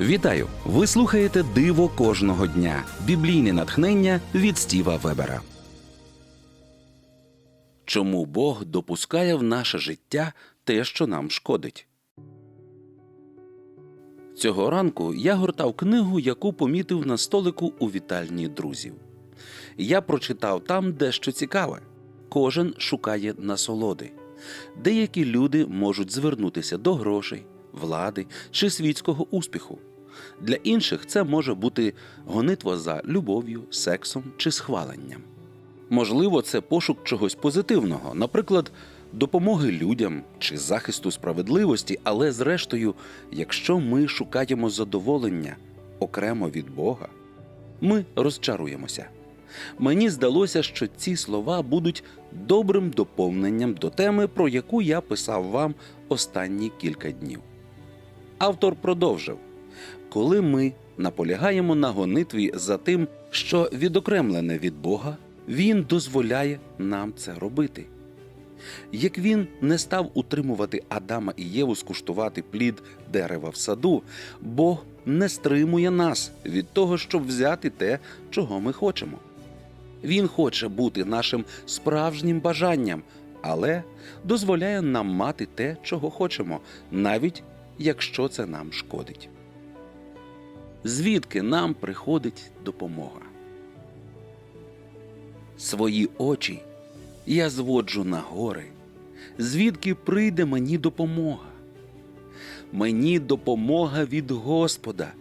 Вітаю! Ви слухаєте Диво кожного дня. Біблійне натхнення від Стіва Вебера. Чому Бог допускає в наше життя те, що нам шкодить? Цього ранку я гортав книгу, яку помітив на столику у вітальні друзів. Я прочитав там дещо цікаве. Кожен шукає насолоди. Деякі люди можуть звернутися до грошей, влади чи світського успіху. Для інших це може бути гонитва за любов'ю, сексом чи схваленням. Можливо, це пошук чогось позитивного, наприклад, допомоги людям чи захисту справедливості, але зрештою, якщо ми шукаємо задоволення окремо від Бога, ми розчаруємося. Мені здалося, що ці слова будуть добрим доповненням до теми, про яку я писав вам останні кілька днів. Автор продовжив: коли ми наполягаємо на гонитві за тим, що відокремлене від Бога, Він дозволяє нам це робити. Як він не став утримувати Адама і Єву скуштувати плід дерева в саду, Бог не стримує нас від того, щоб взяти те, чого ми хочемо. Він хоче бути нашим справжнім бажанням, але дозволяє нам мати те, чого хочемо, навіть якщо це нам шкодить. Звідки нам приходить допомога? Свої очі я зводжу на гори, звідки прийде мені допомога? Мені допомога від Господа,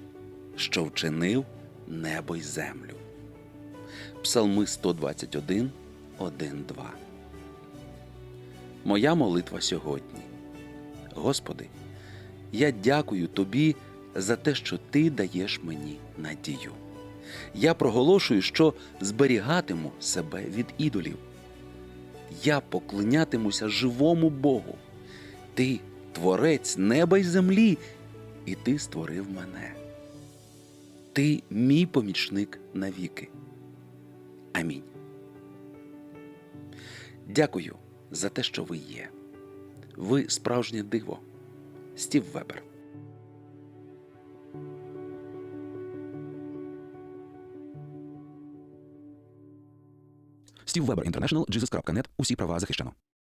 що вчинив небо й землю. Псалми 121, 1, 2. Моя молитва сьогодні. Господи, я дякую Тобі за те, що Ти даєш мені надію. Я проголошую, що зберігатиму себе від ідолів. Я поклонятимуся живому Богу. Ти творець неба й землі, і ти створив мене. Ти мій помічник навіки. Амінь. Дякую за те, що ви є. Ви справжнє диво. Стів Вебер. Стів Вебер Інтернешнл, Jesus.net. Усі права захищено.